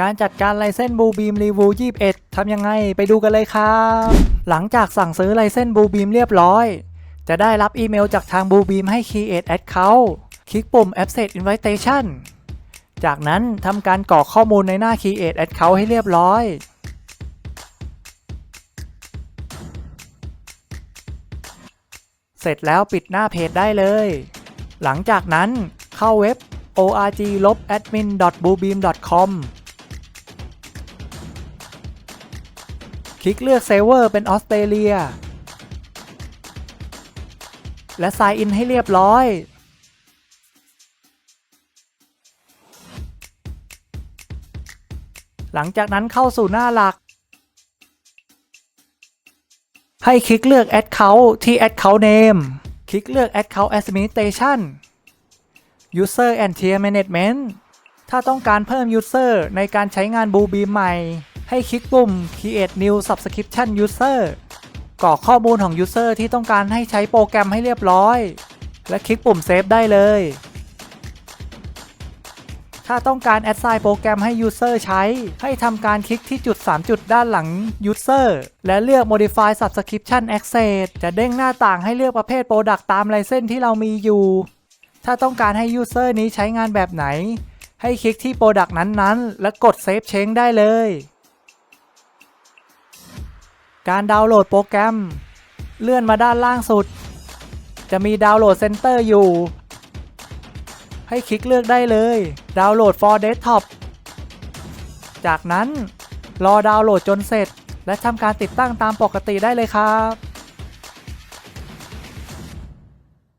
การจัดการไลเซนบูบีมรีวิว21ทำยังไงไปดูกันเลยครับ หลังจากสั่งซื้อไลเซนบูบีมเรียบร้อย จะได้รับอีเมลจากทางบูบีมให้ Create Account คลิกปุ่ม Accept Invitation จากนั้นทำการกรอกข้อมูลในหน้า Create Account ให้เรียบร้อยเสร็จแล้วปิดหน้าเพจได้เลย หลังจากนั้นเข้าเว็บ org-admin.bluebeam.com คลิกเลือกเซร์ฟเวอร์เป็นออสเตรเลีย และ Sign in ให้เรียบร้อยหลังจากนั้นเข้าสู่หน้าหลัก ให้คลิกเลือก Account ที่ Account Name คลิกเลือก Account Administration User and Tier Management ถ้าต้องการเพิ่ม User ในการใช้งาน Bluebeam ใหม่ ให้คลิกปุ่ม Create New Subscription User กรอกข้อมูลของ User ที่ต้องการให้ใช้โปรแกรมให้เรียบร้อย และคลิกปุ่ม Save ได้เลย ถ้าต้องการ Assign โปรแกรมให้ User ใช้ ให้ทำการคลิกที่จุด 3 จุดด้านหลัง User และเลือก Modify Subscription Access จะเด้งหน้าต่างให้เลือกประเภท Product ตามไลเซนที่เรามีอยู่ ถ้าต้องการให้ User นี้ใช้งานแบบไหน ให้คลิกที่ Product นั้นๆ และกด Save Change ได้เลย การดาวน์โหลดโปรแกรม เลื่อนมาด้านล่างสุด จะมีดาวน์โหลดเซ็นเตอร์อยู่ ให้คลิกเลือกได้เลย ดาวน์โหลด for desktop จากนั้นรอดาวน์โหลดจนเสร็จ และทำการติดตั้งตามปกติได้เลยครับ